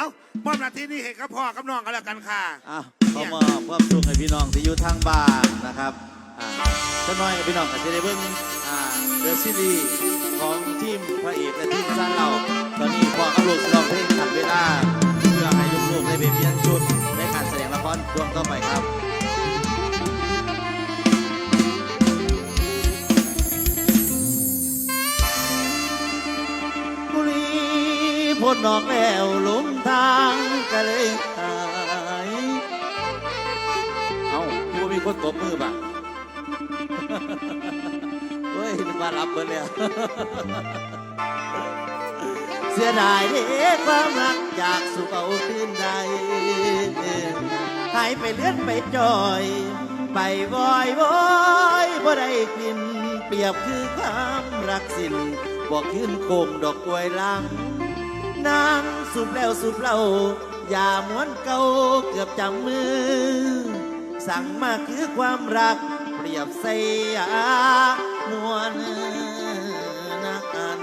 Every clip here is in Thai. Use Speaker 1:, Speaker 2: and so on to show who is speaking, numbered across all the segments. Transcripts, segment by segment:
Speaker 1: เอ้ามอบหน้าที่นี้ให้กับพ่อกับน้องกันแล้วกันค่ะ
Speaker 2: อะขอมอบความสุขให้พี่น้องที่อยู่ทางบ้านนะครับอ่าจะน้อยกับพี่น้องอาจจะได้เบิ่งอ่าเดอะซีรีส์ของทีมพระเอกและทีมสร้างเรา ตอนนี้พ่อกับลูกจะร้องเพลงทันเวลาเพื่อให้ลูกๆได้ไปเปลี่ยนชุดในการแสดงละครช่วงต่อไปครับบุ พ้นดอกแล้วหลุมทางก็เลยหาย เอาดูมีคนตบมือป่ะเฮ้ยนึกว่ารับเบิดแล้วเสียดายเด้ความรักอยากสู่เอาคืนใดหายไปเลื่อนไปจอย ไปวอยวอยบ่ได้กิน เปรียบคือความรักสิ้นบอกขึ้นโคงดอกกล้วยลัง นางสุบแล้วสุบเล่าอย่าม้วนเก่าเกือบจำมือ สั่งมาคือความรัก เปรียบใส่ยามวนนักอัน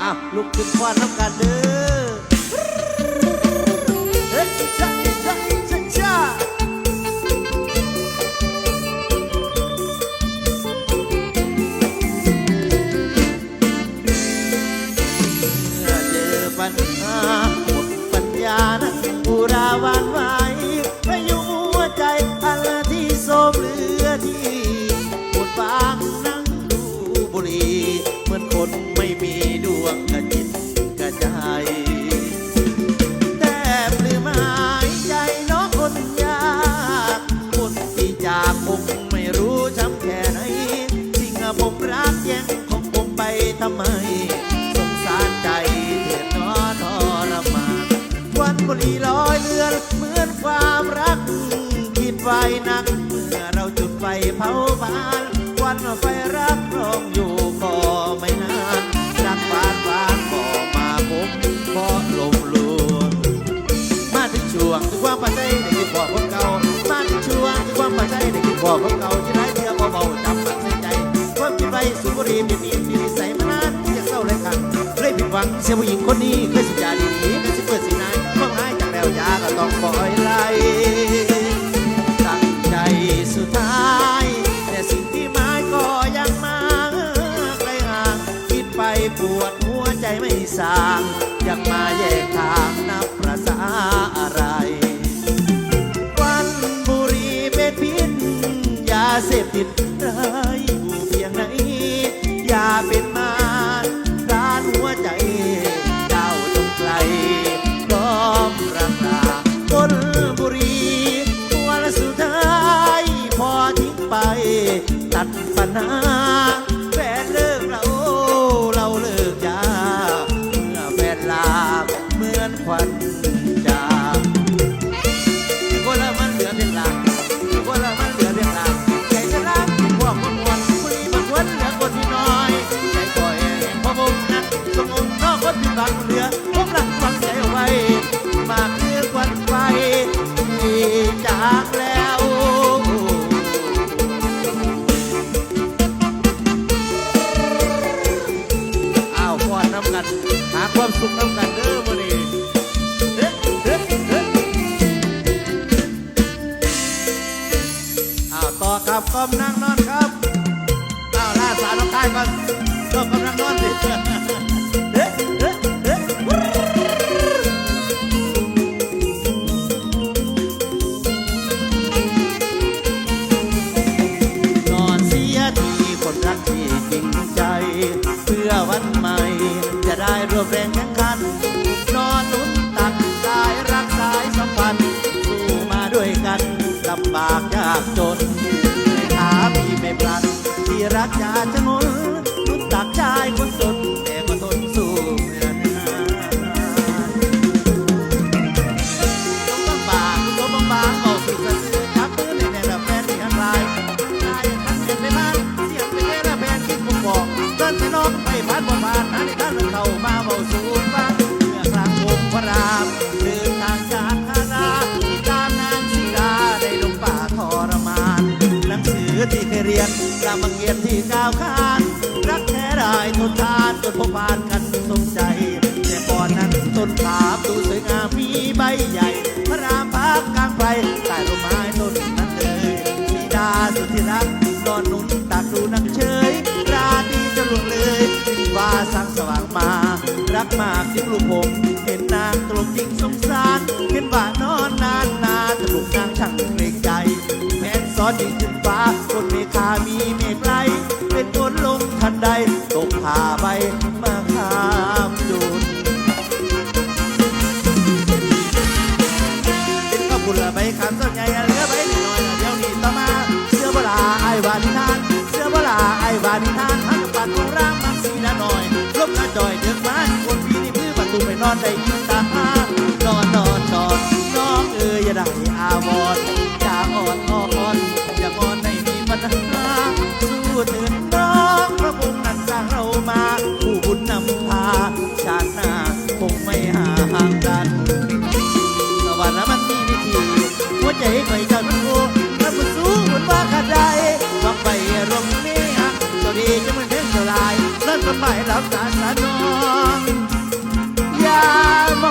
Speaker 2: อ้าวลุกขึ้นควานน้ำกันเด้อ ไปทำไมสงสารใจเถิดนอทรมานวันบุรีลอยเลือนเหมือนความรัก คิดไว้นัก เมื่อเราจุดไฟเผาบ้าน วันไฟรักรองอยู่ก็ไม่นานรักบานบานก็มาผมเพราะลมลวงมาถึงช่วงที่ความปัจจัยได้คิดบอกคนเก่ามาถึงช่วงที่ความปัจจัยได้คิดบอกคนเก่าที่ไร้เดียวเบาๆจำมันใส่ใจความคิดไว้สูบบุรี่เป็นมีมีนิสัย วังเสียผู้หญิงคนนี้เคยสัญญาดีๆเคยสิเปิดสินายมองหายจากแล้วยาก็ต้องปล่อยไหลตั้งใจสุดท้าย แต่สิ่งที่หมายก็ยังมาไกลห่างคิดไปปวดหัวใจไม่สางอยากมาแยกทางนับประ ไป ตัดปัญหา อ้าวต่อครับกำนังนอนครับอ้าวล่าสาวน้องชายก่อนก็กำลังนอนสิ ดาวคาน รักแท้ได้ทนทานจนพบพานกันสมใจแต่ก่อนนั้นต้นขาบดูสวยงามมีใบใหญ่ พระรามพักกลางไพใต้ร่มไม้ต้นนั้นเลยมีดาสุดที่รักนอนนุ่นตักดูนักเชยราตรีจะลวงเลยว่าสร้างสว่างมา รักมากที่ลูกผมเห็นนางตรงจริงสงสารเห็นว่านอนนานนาตลุกนางช่างเกรงใจแม่นซอนจริงันใดตกผ่าใบมาข้ามดุดเป็นข้าวปุนละใบขามเจ้นใหญ่เหลือใบน้อยเดี๋ยวนี้ต่อมาเสื้อเวลาไอ้วานิทานเสื้อเวลาไอ้วานิทานทั้งปัดตัวร่างมักสีละหน่อย
Speaker 3: ลบกระจอย
Speaker 2: เดื
Speaker 3: อดมานคนพี่นี่พื้นประตูไปนอนได สบายรับตาสะนองย่าม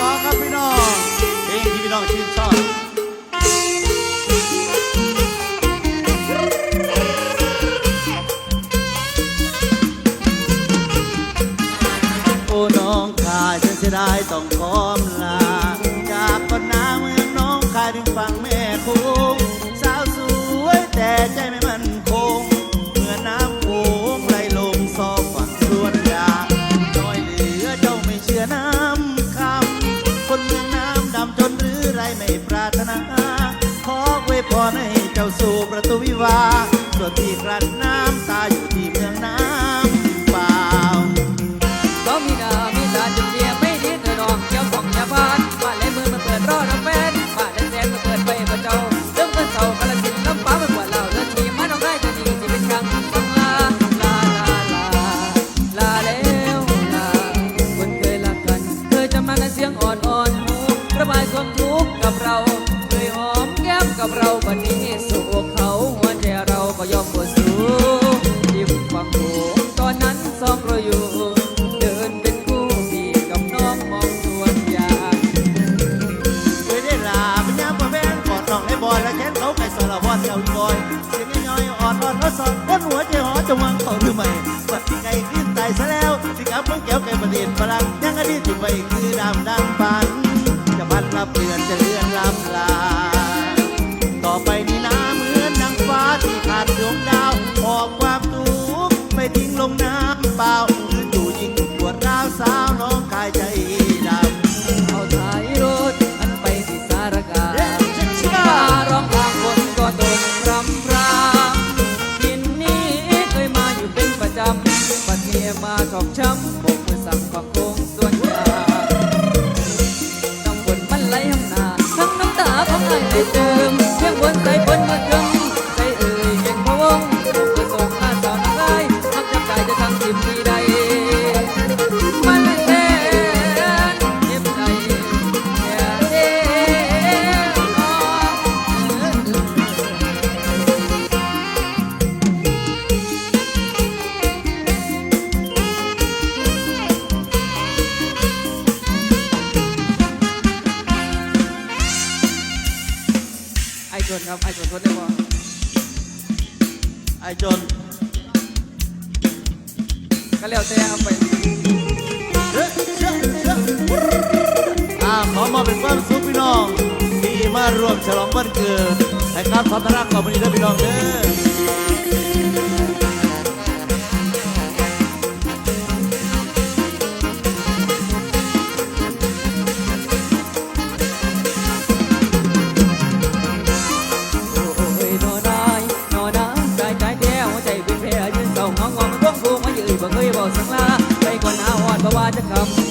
Speaker 3: ขอค
Speaker 2: รับพี่น้องเพลงที่พี่น้องชื่นชอบโอ้น้องกาฉันเสีดายต้องขอ สู่ประตูวิวาส่วนที่กลั้นน้ำตาอยู่ที่
Speaker 3: จะวางเขาหรือ
Speaker 2: ไม่บัดที่ไก่ขึ้นตายซะแล้วสิกับพวงแก้วไก่ประเด็นพลังยังอดีตอยู่ไปคือดำดังปันจะพัดมาเปลี่ยนจะ
Speaker 3: ngọc จนครับไอ้จนทนได้บ่
Speaker 2: ไอ้จน
Speaker 3: ก็แล้วแต่เอาไป
Speaker 2: อาขอมาเป็นความสุขพี่น้อง ที่มาร่วมฉลองวันเกิดให้ครับขอ
Speaker 3: ตนรับขอบคุณพี่น้องเด้อ to come.